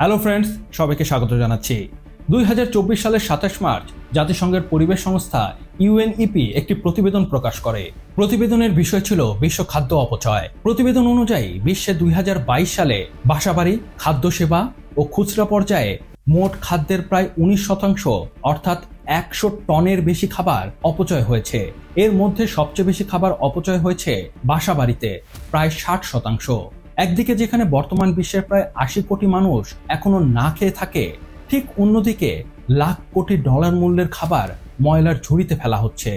Hello friends সবাইকে স্বাগত জানাচ্ছি। দুই হাজার চব্বিশ সালের সাতাশ মার্চ জাতিসংঘের পরিবেশ সংস্থা ইউএনইপি একটি প্রতিবেদন প্রকাশ করে। প্রতিবেদনের বিষয় ছিল বিশ্ব খাদ্য অপচয়। প্রতিবেদন অনুযায়ী বিশ্বে দুই হাজার বাইশ সালে বাসাবাড়ি খাদ্য সেবা ও খুচরা পর্যায়ে মোট খাদ্যের প্রায় উনিশ শতাংশ, অর্থাৎ একশো টনের বেশি খাবার অপচয় হয়েছে। এর মধ্যে সবচেয়ে বেশি খাবার অপচয় হয়েছে বাসাবাড়িতে, প্রায় ষাট শতাংশ। একদিকে যেখানে বর্তমান বিশ্বের প্রায় আশি কোটি মানুষ এখনও না খেয়ে থাকে, ঠিক অন্যদিকে লাখ কোটি ডলার মূল্যের খাবার ময়লার ঝুড়িতে ফেলা হচ্ছে।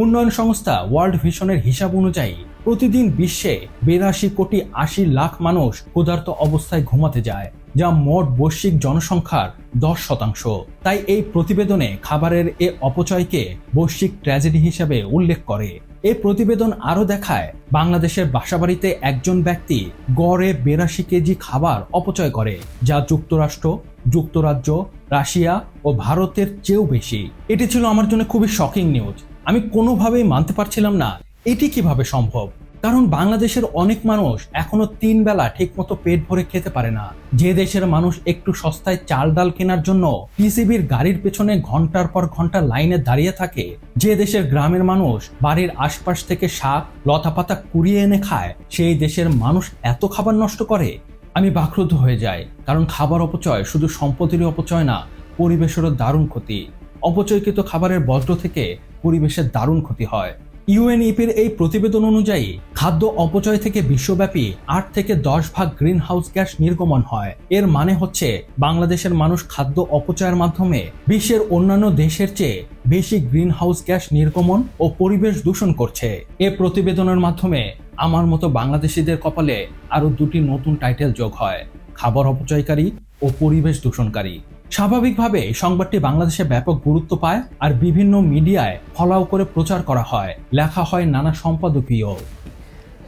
উন্নয়ন সংস্থা ওয়ার্ল্ড ভিশনের হিসাব অনুযায়ী প্রতিদিন বিশ্বে বিরাশি কোটি আশি লাখ মানুষ ক্ষুধার্ত অবস্থায় ঘুমাতে যায়, যা মোট বৈশ্বিক জনসংখ্যার দশ শতাংশ। তাই এই প্রতিবেদনে খাবারের এ অপচয়কে বৈশ্বিক ট্র্যাজেডি হিসেবে উল্লেখ করে। এই প্রতিবেদন আরও দেখায়, বাংলাদেশের বাসাবাড়িতে একজন ব্যক্তি গড়ে বেরাশি কেজি খাবার অপচয় করে, যা যুক্তরাষ্ট্র, যুক্তরাজ্য, রাশিয়া ও ভারতের চেয়েও বেশি। এটি ছিল আমার জন্য খুবই শকিং নিউজ আমি কোনোভাবেই মানতে পারছিলাম না, এটি কীভাবে সম্ভব? কারণ বাংলাদেশের অনেক মানুষ এখনও তিন বেলা ঠিকমতো পেট ভরে খেতে পারে না। যে দেশের মানুষ একটু সস্তায় চাল ডাল কেনার জন্য পিসিবির গাড়ির পেছনে ঘণ্টার পর ঘণ্টা লাইনে দাঁড়িয়ে থাকে, যে দেশের গ্রামের মানুষ বাড়ির আশপাশ থেকে শাক, লতাপাতা কুড়িয়ে এনে খায়, সেই দেশের মানুষ এত খাবার নষ্ট করে। আমি বাক্রুদ্ধ হয়ে যাই, কারণ খাবার অপচয় শুধু সম্পত্তির অপচয় না, পরিবেশেরও দারুণ ক্ষতি। অপচয়কৃত খাবারের বজ্র থেকে পরিবেশের দারুণ ক্ষতি হয়। ইউএনইপির এই প্রতিবেদন অনুযায়ী, খাদ্য অপচয় থেকে বিশ্বব্যাপী আট থেকে দশ ভাগ গ্রিন হাউস গ্যাস নির্গমন হয়। এর মানে হচ্ছে, বাংলাদেশের মানুষ খাদ্য অপচয়ের মাধ্যমে বিশ্বের অন্যান্য দেশের চেয়ে বেশি গ্রিন হাউস গ্যাস নির্গমন ও পরিবেশ দূষণ করছে। এ প্রতিবেদনের মাধ্যমে আমার মতো বাংলাদেশিদের কপালে আরও দুটি নতুন টাইটেল যোগ হয়, খাবার অপচয়কারী ও পরিবেশ দূষণকারী। স্বাভাবিকভাবে সংবাদটি বাংলাদেশে ব্যাপক গুরুত্ব পায় আর বিভিন্ন মিডিয়ায় ফলাও করে প্রচার করা হয়। লেখা হয় নানা সম্পাদকীয়।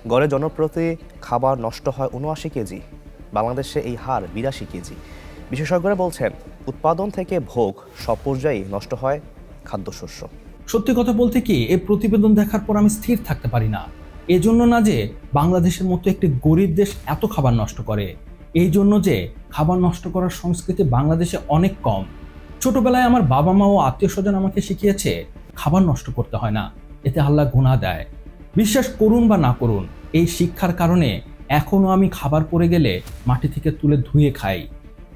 গড়ে জনপ্রতি খাবার নষ্ট হয় উনআশি কেজি বাংলাদেশে এই হার বিরাশি কেজি। বিশেষজ্ঞরা বলছেন উৎপাদন থেকে ভোগ সব পর্যায়েই নষ্ট হয় খাদ্যশস্য। সত্যি কথা বলতে কি এই প্রতিবেদন দেখার পর আমি স্থির থাকতে পারি না। এজন্য না যে বাংলাদেশের মতো একটি গরিব দেশ এত খাবার নষ্ট করে। এই জন্য যে খাবার নষ্ট করার সংস্কৃতি বাংলাদেশে অনেক কম। ছোটবেলায় আমার বাবা মা ও আত্মীয় স্বজন আমাকে শিখিয়েছে, খাবার নষ্ট করতে হয় না, এতে আল্লাহ গুণা দেয়। বিশ্বাস করুন বা না করুন, এই শিক্ষার কারণে এখনও আমি খাবার পড়ে গেলে মাটি থেকে তুলে ধুয়ে খাই।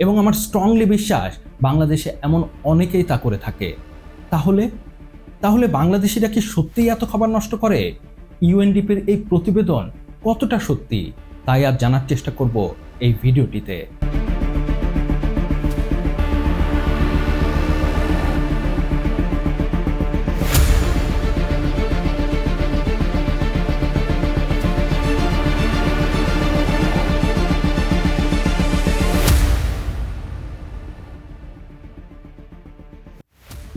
এবং আমার স্ট্রংলি বিশ্বাস বাংলাদেশে এমন অনেকেই তা করে থাকে। তাহলে তাহলে বাংলাদেশিরা কি সত্যিই এত খাবার নষ্ট করে? ইউএনডিপির এই প্রতিবেদন কতটা সত্যি? তাই আর জানার চেষ্টা করব এই ভিডিওটিতে।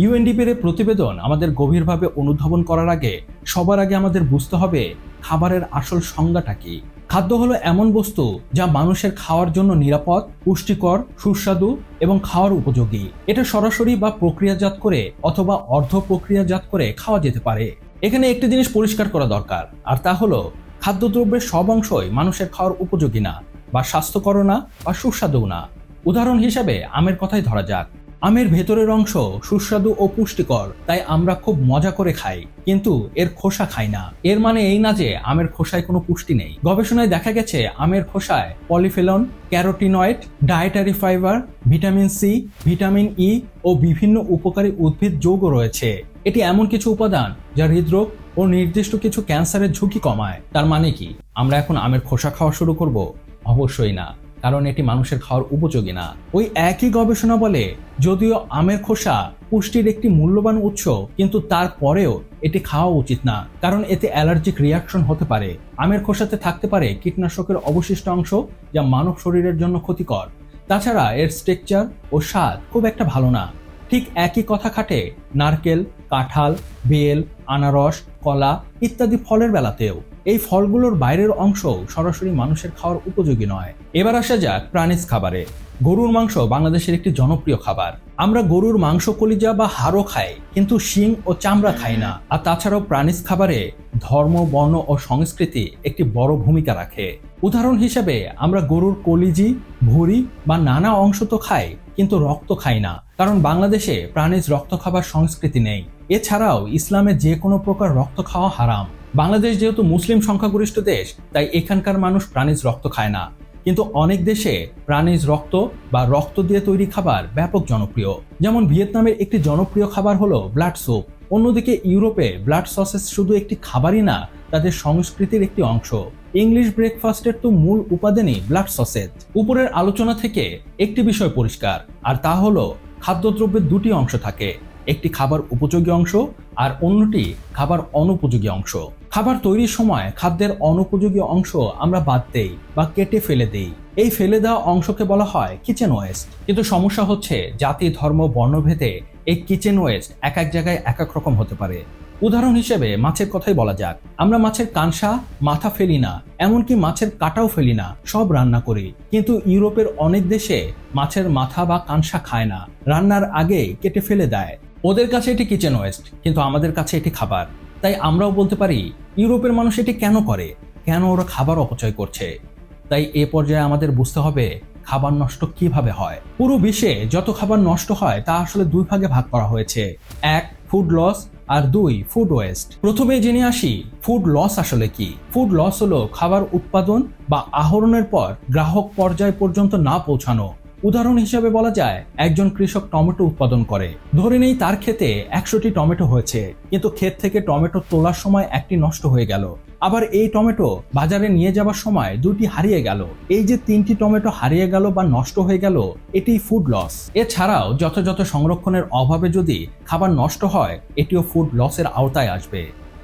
ইউএনডিপির প্রতিবেদন আমাদের গভীরভাবে অনুধাবন করার আগে সবার আগে আমাদের বুঝতে হবে খাবারের আসল সংজ্ঞাটা কি। খাদ্য হলো এমন বস্তু যা মানুষের খাওয়ার জন্য নিরাপদ, পুষ্টিকর, সুস্বাদু এবং খাওয়ার উপযোগী। এটা সরাসরি বা প্রক্রিয়াজাত করে অথবা অর্ধ প্রক্রিয়াজাত করে খাওয়া যেতে পারে। এখানে একটি জিনিস পরিষ্কার করা দরকার, আর তা হলো খাদ্যদ্রব্যের সব অংশই মানুষের খাওয়ার উপযোগী না, বা স্বাস্থ্যকর না, বা সুস্বাদু না। উদাহরণ হিসাবে আমের কথাই ধরা যাক। আমের ভেতরের অংশ সুস্বাদু ও পুষ্টিকর, তাই আমরা খুব মজা করে খাই। কিন্তু এর খোসা খাই না। এর মানে এই না যে আমের খোসায় কোনো পুষ্টি নেই। গবেষণায় দেখা গেছে, আমের খোসায় polyphenol, carotenoid, dietary fibre, vitamin C, vitamin E ও বিভিন্ন উপকারী উদ্ভিদ যৌগ রয়েছে। এটি এমন কিছু উপাদান যা হৃদরোগ ও নির্দিষ্ট কিছু ক্যান্সারের ঝুঁকি কমায়। তার মানে কি? আমরা এখন আমের খোসা খাওয়া শুরু করব? অবশ্যই না। কারণ এটি মানুষের খাওয়ার উপযোগী না। ওই একই গবেষণা বলে, যদিও আমের খোসা পুষ্টির একটি মূল্যবান উৎস, কিন্তু তারপরেও এটি খাওয়া উচিত না, কারণ এতে অ্যালার্জিক রিয়াকশন হতে পারে। আমের খোসাতে থাকতে পারে কীটনাশকের অবশিষ্ট অংশ, যা মানব শরীরের জন্য ক্ষতিকর। তাছাড়া এর স্ট্রেকচার ও স্বাদ খুব একটা ভালো না। ঠিক একই কথা খাটে নারকেল, কাঁঠাল, বেল, আনারস, কলা ইত্যাদি ফলের বেলাতেও। এই ফলগুলোর বাইরের অংশ সরাসরি মানুষের খাওয়ার উপযোগী নয়। এবার আসা যাক প্রাণীজ খাবারে। গরুর মাংস বাংলাদেশের একটি জনপ্রিয় খাবার। আমরা গরুর মাংস, কলিজা বা হাড়ও খাই, কিন্তু শিং ও চামড়া খাই না। আর তাছাড়াও প্রাণীজ খাবারে ধর্ম, বর্ণ ও সংস্কৃতি একটি বড় ভূমিকা রাখে। উদাহরণ হিসেবে, আমরা গরুর কলিজি, ভুঁড়ি বা নানা অংশ তো খাই, কিন্তু রক্ত খাই না। কারণ বাংলাদেশে প্রাণীজ রক্ত খাবার সংস্কৃতি নেই। এছাড়াও ইসলামে যে কোনো প্রকার রক্ত খাওয়া হারাম। বাংলাদেশ যেহেতু মুসলিম সংখ্যাগরিষ্ঠ দেশ, তাই এখানকার মানুষ প্রাণীজ রক্ত খায় না। কিন্তু অনেক দেশে প্রাণীজ রক্ত বা রক্ত দিয়ে তৈরি খাবার ব্যাপক জনপ্রিয়। যেমন ভিয়েতনামের একটি জনপ্রিয় খাবার হলো ব্লাড স্যুপ। অন্যদিকে ইউরোপে ব্লাড সসেস শুধু একটি খাবারই না, তাদের সংস্কৃতির একটি অংশ। ইংলিশ ব্রেকফাস্টের তো মূল উপাদানই ব্লাড সসেজ উপরের আলোচনা থেকে একটি বিষয় পরিষ্কার, আর তা হলো খাদ্যদ্রব্যের দুটি অংশ থাকে। একটি খাবার উপযোগী অংশ আর অন্যটি খাবার অনুপযোগী অংশ। খাবার তৈরির সময় খাদ্যের অনুপযোগী অংশ আমরা বাদ দেই বা কেটে ফেলে দেই। এই ফেলে দেওয়া অংশকে বলা হয় কিচেন ওয়েস্ট কিন্তু সমস্যা হচ্ছে জাতি, ধর্ম, বর্ণভেদে এই কিচেন ওয়েস্ট এক এক জায়গায় এক এক রকম হতে পারে। উদাহরণ হিসেবে মাছের কথাই বলা যাক। আমরা মাছের কানসা, মাথা ফেলি না, এমনকি মাছের কাটাও ফেলি না, সব রান্না করি। কিন্তু ইউরোপের অনেক দেশে মাছের মাথা বা কানসা খায় না। রান্নার আগে কেটে ফেলে দেয়। ওদের কাছে এটি কিচেন ওয়েস্ট কিন্তু আমাদের কাছে এটি খাবার। তাই আমরাও বলতে পারি, ইউরোপের মানুষ এটি কেন করে? কেন ওরা খাবার অপচয় করছে? তাই এ পর্যায়ে আমাদের বুঝতে হবে, খাবার নষ্ট কীভাবে হয়? পুরো বিশ্বে যত খাবার নষ্ট হয়, তা আসলে দুই ভাগে ভাগ করা হয়েছে। এক ফুড লস আর দুই ফুড ওয়েস্ট প্রথমে জেনে আসি ফুড লস আসলে কি? ফুড লস হলো খাবার উৎপাদন বা আহরণের পর গ্রাহক পর্যায় পর্যন্ত না পৌঁছানো উদাহরণ হিসেবে বলা যায়, একজন কৃষক টমেটো উৎপাদন করে। ধরে নেই তার ক্ষেতে একশোটি টমেটো হয়েছে, কিন্তু ক্ষেত থেকে টমেটো তোলার সময় একটি নষ্ট হয়ে গেল। আবার এই টমেটো বাজারে নিয়ে যাবার সময় দুটি হারিয়ে গেল। এই যে তিনটি টমেটো হারিয়ে গেল বা নষ্ট হয়ে গেল এটি ফুড লস এছাড়াও যথাযথ সংরক্ষণের অভাবে যদি খাবার নষ্ট হয়, এটিও ফুড লসের আওতায় আসবে।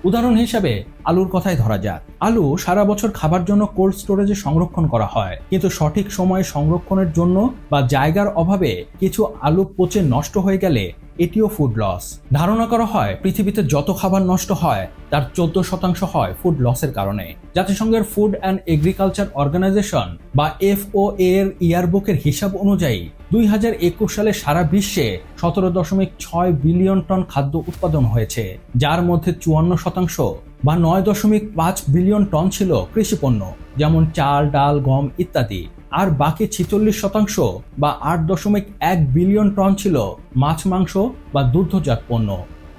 উদাহরণ হিসেবে আলুর কথাই ধরা যাক। আলু সারা বছর খাবার জন্য কোল্ড স্টোরেজে সংরক্ষণ করা হয়। কিন্তু সঠিক সময়ে সংরক্ষণের জন্য বা জায়গার অভাবে কিছু আলু পচে নষ্ট হয়ে গেলে এটিও ফুড লস ধারণা করা হয়, পৃথিবীতে যত খাবার নষ্ট হয়, তার চোদ্দ শতাংশ হয় ফুড লসের কারণে। জাতিসংঘের ফুড অ্যান্ড এগ্রিকালচার অর্গানাইজেশন বা এফও এর ইয়ারবুকের হিসাব অনুযায়ী, দুই হাজার একুশ সালে সারা বিশ্বে সতেরো দশমিক ছয় বিলিয়ন টন খাদ্য উৎপাদন হয়েছে, যার মধ্যে চুয়ান্ন শতাংশ বা নয় দশমিক পাঁচ বিলিয়ন টন ছিল কৃষিপণ্য যেমন চাল, ডাল, গম ইত্যাদি। আর বাকি ছিচল্লিশ শতাংশ বা আট দশমিক এক বিলিয়ন টন ছিল মাছ, মাংস বা দুগ্ধজাত পণ্য।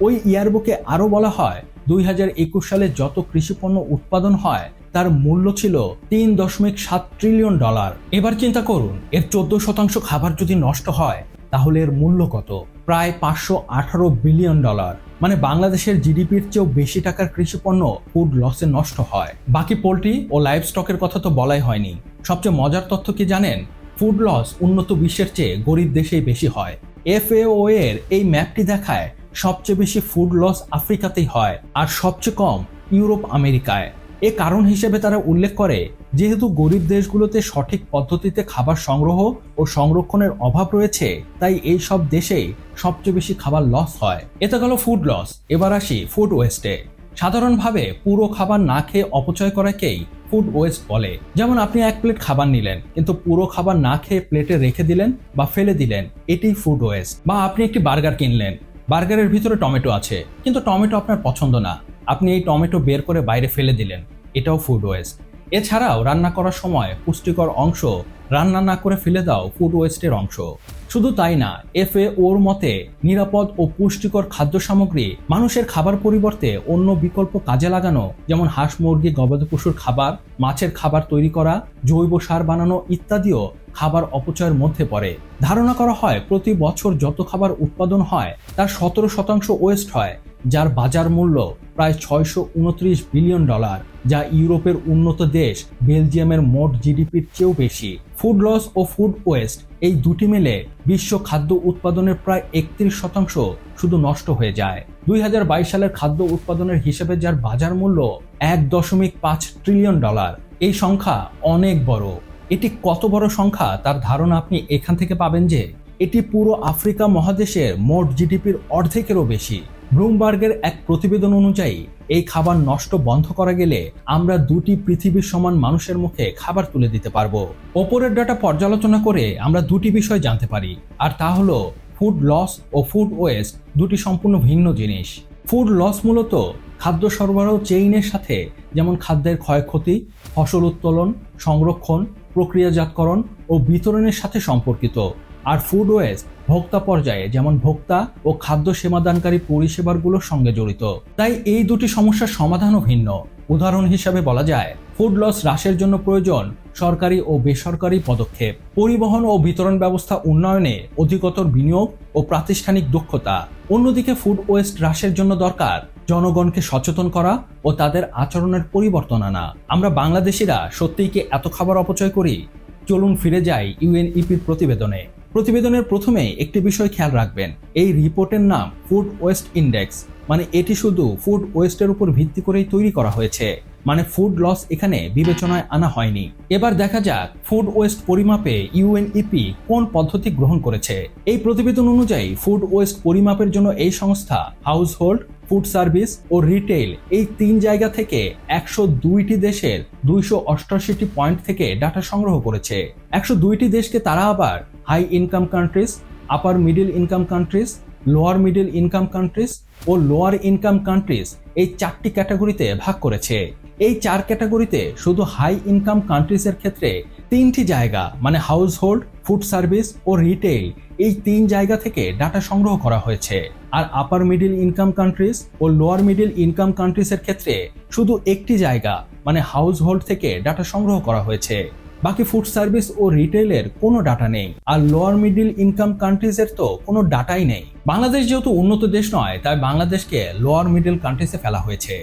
ওই ইয়ারবুকে আরও বলা হয়, দুই হাজার একুশ সালে যত কৃষিপণ্য উৎপাদন হয়, তার মূল্য ছিল তিন দশমিক সাত ট্রিলিয়ন ডলার। এবার চিন্তা করুন, এর চোদ্দ শতাংশ খাবার যদি নষ্ট হয়, তাহলে এর মূল্য কত? প্রায় পাঁচশো আঠারো বিলিয়ন ডলার। মানে বাংলাদেশের জিডিপির চেয়েও বেশি টাকার কৃষিপণ্য ফুড লসে নষ্ট হয়। বাকি পোলট্রি ও লাইভ স্টকের কথা তো বলাই হয়নি। সবচেয়ে মজার তথ্য কি জানেন? ফুড লস উন্নত বিশ্বের চেয়ে গরিব দেশেই বেশি হয়। এফএও এর এই ম্যাপটি দেখায় সবচেয়ে বেশি ফুড লস আফ্রিকাতেই হয়, আর সবচেয়ে কম ইউরোপ আমেরিকায় এ কারণ হিসেবে তারা উল্লেখ করে, যেহেতু গরিব দেশগুলোতে সঠিক পদ্ধতিতে খাবার সংগ্রহ ও সংরক্ষণের অভাব রয়েছে, তাই এই সব দেশেই সবচেয়ে বেশি খাবার লস হয়। এটা গেল ফুড লস এবার আসি ফুড ওয়েস্টে সাধারণভাবে পুরো খাবার না খেয়ে অপচয় করাকেই ফুড ওয়েস্ট বলে। যেমন আপনি এক প্লেট খাবার নিলেন, কিন্তু পুরো খাবার না খেয়ে প্লেটে রেখে দিলেন বা ফেলে দিলেন এটি ফুড ওয়েস্ট বা আপনি একটি বার্গার কিনলেন, বার্গারের ভিতরে টমেটো আছে, কিন্তু টমেটো আপনার পছন্দ না। আপনি এই টমেটো বের করে বাইরে ফেলে দিলেন। এটাও ফুড ওয়েস্ট এছাড়াও রান্না করার সময় পুষ্টিকর অংশ রান্না না করে ফেলে দাও ফুড ওয়েস্টের অংশ। শুধু তাই না, এফএ ওর মতে নিরাপদ ও পুষ্টিকর খাদ্য সামগ্রী মানুষের খাবার পরিবর্তে অন্য বিকল্প কাজে লাগানো, যেমন হাঁস মুরগি, গবাদি পশুর খাবার, মাছের খাবার তৈরি করা, জৈব সার বানানো ইত্যাদিও খাবার অপচয়ের মধ্যে পড়ে। ধারণা করা হয় প্রতি বছর যত খাবার উৎপাদন হয়, তার সতেরো শতাংশ ওয়েস্ট হয়, যার বাজার মূল্য প্রায় ছয়শো উনত্রিশ বিলিয়ন ডলার, যা ইউরোপের উন্নত দেশ বেলজিয়ামের মোট জিডিপির চেয়েও বেশি। ফুড লস ও ফুড ওয়েস্ট এই দুটি মিলে বিশ্ব খাদ্য উৎপাদনের প্রায় একত্রিশ শতাংশ শুধু নষ্ট হয়ে যায়। দুই হাজার বাইশ সালের খাদ্য উৎপাদনের হিসেবে যার বাজার মূল্য এক দশমিক পাঁচ ট্রিলিয়ন ডলার, এই সংখ্যা অনেক বড়। এটি কত বড় সংখ্যা তার ধারণা আপনি এখান থেকে পাবেন যে, এটি পুরো আফ্রিকা মহাদেশের মোট জিডিপির অর্ধেকেরও বেশি। ব্রুমবার্গের এক প্রতিবেদন অনুযায়ী, এই খাবার নষ্ট বন্ধ করা গেলে আমরা দুটি পৃথিবীর সমান মানুষের মুখে খাবার তুলে দিতে পারব। ওপরের ডাটা পর্যালোচনা করে আমরা দুটি বিষয় জানতে পারি, আর তা হলো ফুড লস ও ফুড ওয়েস্ট, দুটি সম্পূর্ণ ভিন্ন জিনিস। ফুড লস মূলত খাদ্য সরবরাহ চেইনের সাথে, যেমন খাদ্যের ক্ষয়ক্ষতি, ফসল উত্তোলন, সংরক্ষণ, প্রক্রিয়াজাতকরণ ও বিতরণের সাথে সম্পর্কিত। আর ফুড ওয়েস্ট ভোক্তা পর্যায়ে, যেমন ভোক্তা ও খাদ্য সেবাদানকারী পরিষেবারগুলোর সঙ্গে জড়িত। তাই এই দুটি সমস্যার সমাধানও ভিন্ন। উদাহরণ হিসাবে বলা যায় ফুড লস হ্রাসের জন্য প্রয়োজন সরকারি ও বেসরকারি পদক্ষেপ। পরিবহন ও বিতরণ ব্যবস্থা উন্নয়নে অধিকতর বিনিয়োগ ও প্রাতিষ্ঠানিক দক্ষতা। অন্যদিকে ফুড ওয়েস্ট হ্রাসের জন্য দরকার জনগণকে সচেতন করা ও তাদের আচরণের পরিবর্তন আনা। আমরা বাংলাদেশিরা সত্যিই কি এত খাবার অপচয় করি? চলুন ফিরে যাই ইউএনইপির প্রতিবেদনে। প্রতিবেদনের প্রথমে একটি বিষয় খেয়াল রাখবেন। এই রিপোর্টের নাম ফুড ওয়েস্ট ইন্ডেক্স মানে এটি শুধু ফুড ওয়েস্টের উপর ভিত্তি করেই তৈরি করা হয়েছে মানে ফুড লস এখানে বিবেচনায় আনা হয়নি। এবার দেখা যাক ফুড ওয়েস্ট পরিমাপে ইউএনইপি কোন পদ্ধতি গ্রহণ করেছে। এই প্রতিবেদন অনুযায়ী ফুড ওয়েস্ট পরিমাপের জন্য এই সংস্থা হাউস হোল্ড ফুড সার্ভিস ও রিটেইল এই তিন জায়গা থেকে একশো দুইটি দেশের দুইশো অষ্টাশিটি পয়েন্ট থেকে ডাটা সংগ্রহ করেছে। একশো দুইটি দেশকে তারা আবার high income countries upper middle income countries lower middle income countries ও লোয়ার ইনকাম কান্ট্রিজ এই চারটি ক্যাটাগরিতে ভাগ করেছে। এই চার ক্যাটাগরিতে শুধু হাই ইনকাম কান্ট্রিজের ক্ষেত্রে তিনটি জায়গা মানে হাউস হোল্ড ফুড সার্ভিস ও রিটেইল এই তিন জায়গা থেকে ডাটা সংগ্রহ করা হয়েছে। আর আপার মিডিল ইনকাম কান্ট্রিজ ও লোয়ার মিডিল ইনকাম কান্ট্রিজের ক্ষেত্রে শুধু একটি জায়গা মানে হাউস হোল্ড থেকে ডাটা সংগ্রহ করা হয়েছে। বাকি ফুড সার্ভিস ও রিটেইলের কোনো ডাটা নেই। আর লোয়ার মিডল ইনকাম কান্ট্রিজের তো কোনো ডাটাই নেই। বাংলাদেশ যেহেতু উন্নত দেশ নয়, তাই বাংলাদেশকে লোয়ার মিডল কান্ট্রিজে ফেলা হয়েছে।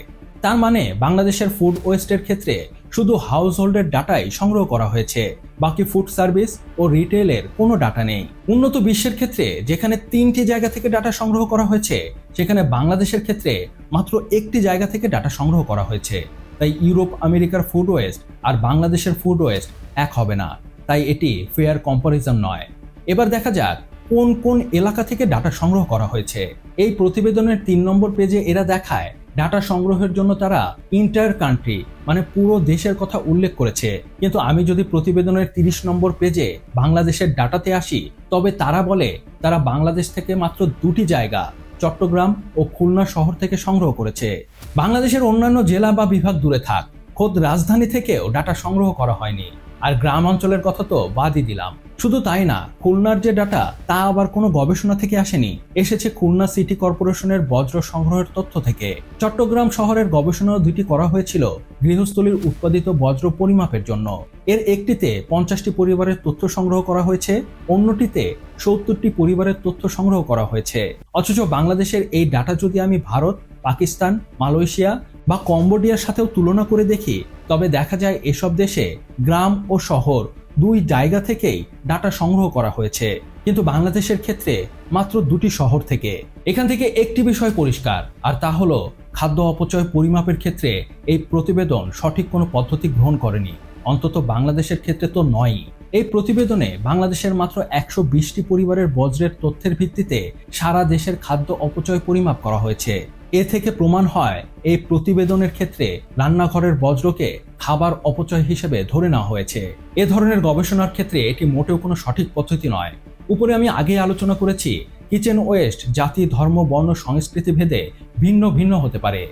তার মানে বাংলাদেশের ফুড ওয়েস্টের ক্ষেত্রে শুধু হাউস হোল্ডের ডাটাই সংগ্রহ করা হয়েছে। বাকি ফুড সার্ভিস ও রিটেইলের কোনো ডাটা নেই। উন্নত বিশ্বের ক্ষেত্রে যেখানে তিনটি জায়গা থেকে ডাটা সংগ্রহ করা হয়েছে, সেখানে বাংলাদেশের ক্ষেত্রে মাত্র একটি জায়গা থেকে ডাটা সংগ্রহ করা হয়েছে। তাই ইউরোপ, আমেরিকার ফুড ওয়েস্ট আর বাংলাদেশের ফুড ওয়েস্ট এক হবে না। তাই এটি ফেয়ার কম্পারিজন নয়। এবার দেখা যাক কোন কোন এলাকা থেকে ডাটা সংগ্রহ করা হয়েছে। এই প্রতিবেদনের তিন নম্বর পেজে এরা দেখায় ডাটা সংগ্রহের জন্য তারা ইন্টার কান্ট্রি মানে পুরো দেশের কথা উল্লেখ করেছে। কিন্তু আমি যদি প্রতিবেদনের তিরিশ নম্বর পেজে বাংলাদেশের ডাটাতে আসি, তবে তারা বলে তারা বাংলাদেশ থেকে মাত্র দুটি জায়গা, চট্টগ্রাম ও খুলনা শহর থেকে সংগ্রহ করেছে। বাংলাদেশের অন্যান্য জেলা বা বিভাগ দূরে থাক। খোদ রাজধানী থেকেও ডাটা সংগ্রহ করা হয়নি। আর গ্রাম অঞ্চলের কথা তো বাদই দিলাম। শুধু তাই না, খুলনার যে ডাটা, তা আবার কোনো গবেষণা থেকে আসেনি। এসেছে খুলনা সিটি কর্পোরেশনের বজ্র সংগ্রহের তথ্য থেকে। চট্টগ্রাম শহরের গবেষণা দুটি করা হয়েছিল গৃহস্থলীর উৎপাদিত বজ্র পরিমাপের জন্য। এর একটিতে পঞ্চাশটি পরিবারের তথ্য সংগ্রহ করা হয়েছে, অন্যটিতে সত্তরটি পরিবারের তথ্য সংগ্রহ করা হয়েছে। অথচ বাংলাদেশের এই ডাটা যদি আমি ভারত পাকিস্তান, মালয়েশিয়া বা কম্বোডিয়ার সাথেও তুলনা করে দেখি, তবে দেখা যায় এসব দেশে গ্রাম ও শহর দুই জায়গা থেকেই ডাটা সংগ্রহ করা হয়েছে। কিন্তু বাংলাদেশের ক্ষেত্রে মাত্র দুটি শহর থেকে। এখান থেকে একটি বিষয় পরিষ্কার, আর তা হলো খাদ্য অপচয় পরিমাপের ক্ষেত্রে এই প্রতিবেদন সঠিক কোনো পদ্ধতি গ্রহণ করেনি। অন্তত বাংলাদেশের ক্ষেত্রে তো নয়ই। এই প্রতিবেদনে বাংলাদেশের মাত্র একশো বিশটি পরিবারের বজ্রের তথ্যের ভিত্তিতে সারা দেশের খাদ্য অপচয় পরিমাপ করা হয়েছে। এ থেকে প্রমাণ হয়, এই প্রতিবেদনের ক্ষেত্রে রান্নাঘরের বজ্রকে খাবার অপচয় হিসেবে ধরে নেওয়া হয়েছে। এ ধরনের গবেষণার ক্ষেত্রে এটি মোটেও কোনো সঠিক পদ্ধতি নয়। উপরে আমি আগে আলোচনা করেছি, কিচেন ওয়েস্ট জাতি, ধর্ম, বর্ণ, সংস্কৃতি ভেদে ভিন্ন ভিন্ন হতে পারে।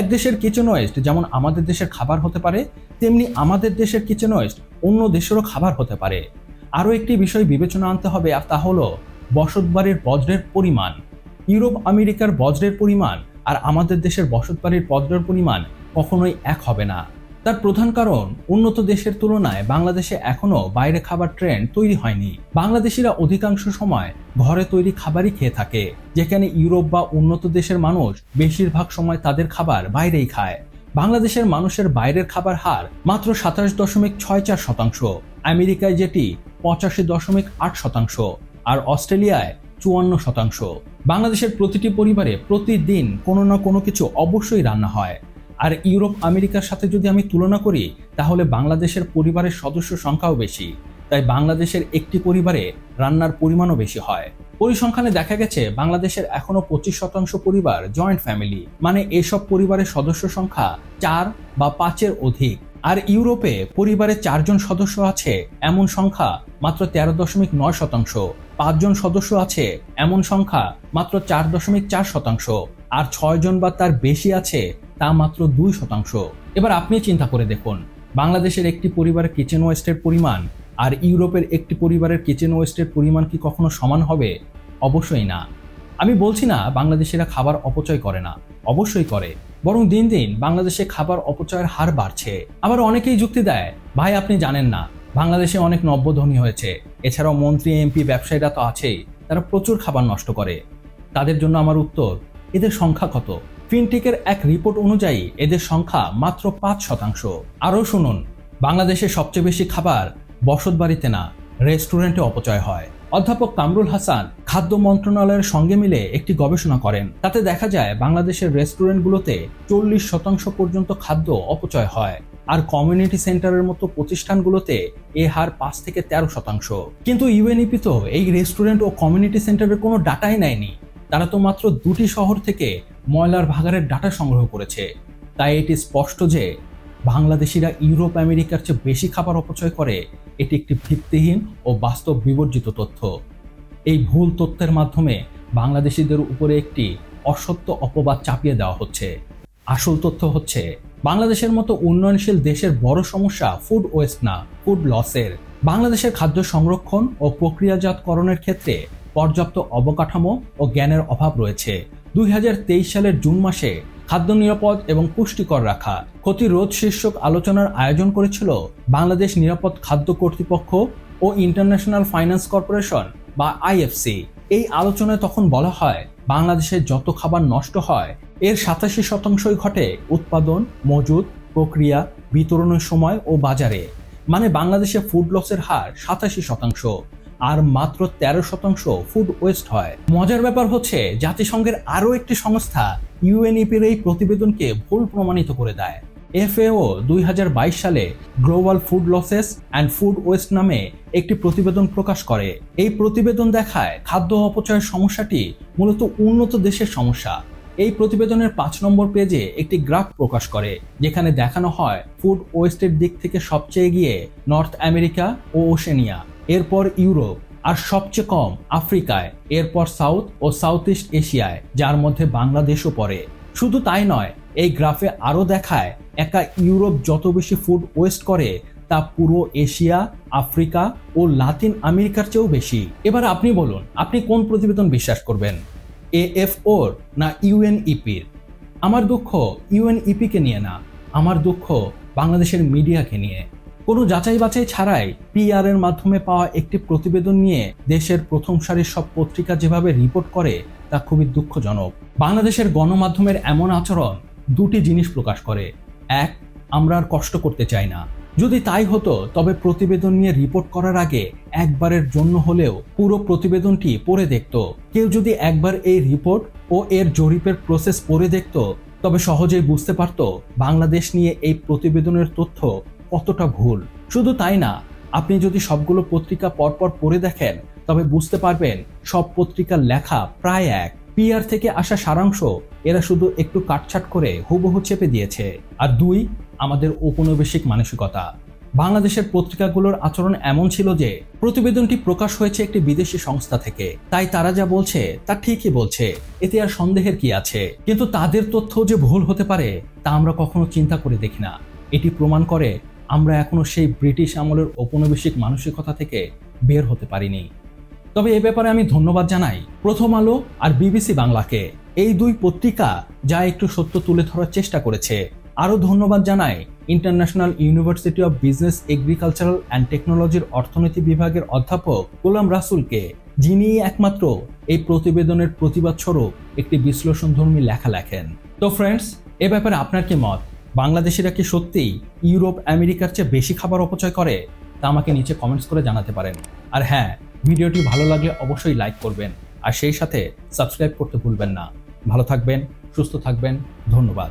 এক দেশের কিচেন ওয়েস্ট যেমন আমাদের দেশের খাবার হতে পারে, তেমনি আমাদের দেশের কিচেন ওয়েস্ট অন্য দেশেরও খাবার হতে পারে। আরও একটি বিষয় বিবেচনা আনতে হবে, আর তা হলো বসতবাড়ির বজ্রের পরিমাণ। ইউরোপ, আমেরিকার বজ্রের পরিমাণ আর আমাদের দেশের বসতবাড়ির বজ্রের পরিমাণ কখনোই এক হবে না। তার প্রধান কারণ, উন্নত দেশের তুলনায় বাংলাদেশে এখনও বাইরে খাবার ট্রেন্ড তৈরি হয়নি। বাংলাদেশিরা অধিকাংশ সময় ঘরে তৈরি খাবারই খেয়ে থাকে, যেখানে ইউরোপ বা উন্নত দেশের মানুষ বেশিরভাগ সময় তাদের খাবার বাইরেই খায়। বাংলাদেশের মানুষের বাইরের খাবার হার মাত্র সাতাশ দশমিক ছয় চার শতাংশ, আমেরিকায় যেটি পঁচাশি দশমিক আট শতাংশ, আর অস্ট্রেলিয়ায় চুয়ান্ন শতাংশ। বাংলাদেশের প্রতিটি পরিবারে প্রতিদিন কোনো না কোনো কিছু অবশ্যই রান্না হয়। আর ইউরোপ, আমেরিকার সাথে যদি আমি তুলনা করি, তাহলে বাংলাদেশের পরিবারের সদস্য সংখ্যাও বেশি। তাই বাংলাদেশের একটি পরিবারে রান্নার পরিমাণও বেশি হয়। পরিসংখ্যানে দেখা গেছে, বাংলাদেশের এখনও পঁচিশ শতাংশ পরিবার জয়েন্ট ফ্যামিলি মানে এসব পরিবারের সদস্য সংখ্যা চার বা পাঁচের অধিক। আর ইউরোপে পরিবারে চারজন সদস্য আছে, এমন সংখ্যা মাত্র তেরো দশমিক নয় শতাংশ। পাঁচজন সদস্য আছে, এমন সংখ্যা মাত্র চার দশমিক চার শতাংশ। আর ছয়জন বা তার বেশি আছে, তা মাত্র দুই শতাংশ। এবার আপনি চিন্তা করে দেখুন, বাংলাদেশের একটি পরিবারের কিচেন ওয়েস্টের পরিমাণ আর ইউরোপের একটি পরিবারের কিচেন ওয়েস্টের পরিমাণ কি কখনো সমান হবে? অবশ্যই না। আমি বলছি না বাংলাদেশিরা খাবার অপচয় করে না, অবশ্যই করে। বরং দিন দিন বাংলাদেশে খাবার অপচয়ের হার বাড়ছে। আবার অনেকেই যুক্তি দেয়, ভাই, আপনি জানেন না, বাংলাদেশে অনেক নব্যধনী হয়েছে। এছাড়াও মন্ত্রী, এমপি, ব্যবসায়ীরা তো আছেই, তারা প্রচুর খাবার নষ্ট করে। তাদের জন্য আমার উত্তর, এদের সংখ্যা কত? ফিনটেকের এক রিপোর্ট অনুযায়ী এদের সংখ্যা মাত্র পাঁচ শতাংশ। আরও শুনুন, বাংলাদেশে সবচেয়ে বেশি খাবার বসত বাড়িতে না, রেস্টুরেন্টে অপচয় হয়। অধ্যাপক কামরুল হাসান খাদ্য মন্ত্রণালয়ের সঙ্গে মিলে একটি গবেষণা করেন। তাতে দেখা যায়, বাংলাদেশের রেস্টুরেন্টগুলোতে চল্লিশ শতাংশ পর্যন্ত খাদ্য অপচয় হয় আর কমিউনিটি সেন্টারের মতো প্রতিষ্ঠানগুলোতে এ হার পাঁচ থেকে তেরো শতাংশ। কিন্তু ইউএনইপি তো এই রেস্টুরেন্ট ও কমিউনিটি সেন্টারের কোনো ডাটাই নেয়নি। তারা তো মাত্র দুটি শহর থেকে ময়লার ভাগাড়ের ডাটা সংগ্রহ করেছে। তাই এটি স্পষ্ট যে বাংলাদেশিরা ইউরোপ আমেরিকার চেয়ে বেশি খাবার অপচয় করে এটি একটি ভিত্তিহীন ও বাস্তব বিবর্জিত তথ্য। এই ভুল তথ্যের মাধ্যমে বাংলাদেশিদের উপরে একটি অসত্য অপবাদ চাপিয়ে দেওয়া হচ্ছে। আসল তথ্য হচ্ছে, বাংলাদেশের মতো উন্নয়নশীল দেশের বড় সমস্যা ফুড ওয়েস্ট না, ফুড লসের। বাংলাদেশের খাদ্য সংরক্ষণ ও প্রক্রিয়াজাতকরণের ক্ষেত্রে পর্যাপ্ত অবকাঠামো ও জ্ঞানের অভাব রয়েছে। দুই হাজার তেইশ সালের জুন মাসে খাদ্য নিরাপদ এবং পুষ্টিকর রাখা। ক্ষতিরোধ শীর্ষক আলোচনার আয়োজন করেছিল বাংলাদেশ নিরাপদ খাদ্য কর্তৃপক্ষ ও ইন্টারন্যাশনাল ফাইন্যান্স কর্পোরেশন, বা আইএফসি এই আলোচনায় তখন বলা হয়, বাংলাদেশে যত খাবার নষ্ট হয়, এর সাতাশি শতাংশই ঘটে উৎপাদন, মজুদ, প্রক্রিয়া, বিতরণের সময় ও বাজারে। মানে বাংলাদেশে ফুড লসের হার সাতাশি শতাংশ, আর মাত্র তেরো শতাংশ ফুড ওয়েস্ট হয়। মজার ব্যাপার হচ্ছে, জাতিসংঘের আরও একটি সংস্থা ইউএনইপির এই প্রতিবেদনকে ভুল প্রমাণিত করে দেয়। এফএও দুই হাজার বাইশ সালে global food losses and food waste নামে একটি প্রতিবেদন প্রকাশ করে। এই প্রতিবেদন দেখায় খাদ্য অপচয়ের সমস্যাটি মূলত উন্নত দেশের সমস্যা। এই প্রতিবেদনের পাঁচ নম্বর পেজে একটি গ্রাফ প্রকাশ করে, যেখানে দেখানো হয় ফুড ওয়েস্টের দিক থেকে সবচেয়ে এগিয়ে নর্থ আমেরিকা ও ওশেনিয়া, এরপর ইউরোপ। আর সবচেয়ে কম আফ্রিকায়, এরপর সাউথ ও সাউথ ইস্ট এশিয়ায়, যার মধ্যে বাংলাদেশও পড়ে। শুধু তাই নয়, এই গ্রাফে আরও দেখায় একা ইউরোপ যত বেশি ফুড ওয়েস্ট করে, তা পুরো এশিয়া, আফ্রিকা ও লাতিন আমেরিকার চেয়েও বেশি। এবার আপনি বলুন, আপনি কোন প্রতিবেদন বিশ্বাস করবেন? এ এএফওর না ইউএনইপির আমার দুঃখ ইউএনইপিকে নিয়ে না, আমার দুঃখ বাংলাদেশের মিডিয়াকে নিয়ে। কোনো যাচাই বাছাই ছাড়াই পিআর এর মাধ্যমে পাওয়া একটি প্রতিবেদন নিয়ে দেশের প্রথম সারির সব পত্রিকা যেভাবে রিপোর্ট করে, তা খুবই দুঃখজনক। বাংলাদেশের গণমাধ্যমের এমন আচরণ দুটি জিনিস প্রকাশ করে। এক, আমরা আর কষ্ট করতে চাই না। যদি তাই হতো, তবে প্রতিবেদন নিয়ে রিপোর্ট করার আগে একবারের জন্য হলেও পুরো প্রতিবেদনটি পড়ে দেখত। কেউ যদি একবার এই রিপোর্ট ও এর জরিপের প্রসেস পড়ে দেখত, তবে সহজেই বুঝতে পারত বাংলাদেশ নিয়ে এই প্রতিবেদনের তথ্য কতটা ভুল। শুধু তাই না, আপনি যদি সবগুলো পত্রিকা পরপর পড়ে দেখেন, তবে বুঝতে পারবেন সব পত্রিকার লেখা প্রায় এক। পিআর থেকে আসা সারাংশ এরা শুধু একটু কাটছাট করে হুবহু চেপে দিয়েছে। আর দুই, আমাদের ঔপনিবেশিক মানসিকতা। বাংলাদেশের পত্রিকাগুলোর আচরণ এমন ছিল যে, প্রতিবেদনটি প্রকাশ হয়েছে একটি বিদেশি সংস্থা থেকে। তাই তারা যা বলছে, তা ঠিকই বলছে। এতে আর সন্দেহের কি আছে? কিন্তু তাদের তথ্য যে ভুল হতে পারে, তা আমরা কখনো চিন্তা করে দেখি না। এটি প্রমাণ করে আমরা এখনও সেই ব্রিটিশ আমলের ঔপনিবেশিক মানসিকতা থেকে বের হতে পারিনি। তবে এ ব্যাপারে আমি ধন্যবাদ জানাই প্রথম আলো আর বিবিসি বাংলাকে। এই দুই পত্রিকা যা একটু সত্য তুলে ধরার চেষ্টা করেছে। আরও ধন্যবাদ জানাই international university of business, agricultural and টেকনোলজির অর্থনীতি বিভাগের অধ্যাপক গোলাম রাসুলকে, যিনি একমাত্র এই প্রতিবেদনের প্রতিবাদ স্বরূপ একটি বিশ্লেষণধর্মী লেখা লেখেন। তো ফ্রেন্ডস এ ব্যাপারে আপনার কি মত? বাংলাদেশিরা কি সত্যিই ইউরোপ, আমেরিকার চেয়ে বেশি খাবার অপচয় করে? তা আমাকে নিচে কমেন্টস করে জানাতে পারেন। আর হ্যাঁ ভিডিওটি ভালো লাগলে অবশ্যই লাইক করবেন। আর সেই সাথে সাবস্ক্রাইব করতে ভুলবেন না। ভালো থাকবেন, সুস্থ থাকবেন। ধন্যবাদ।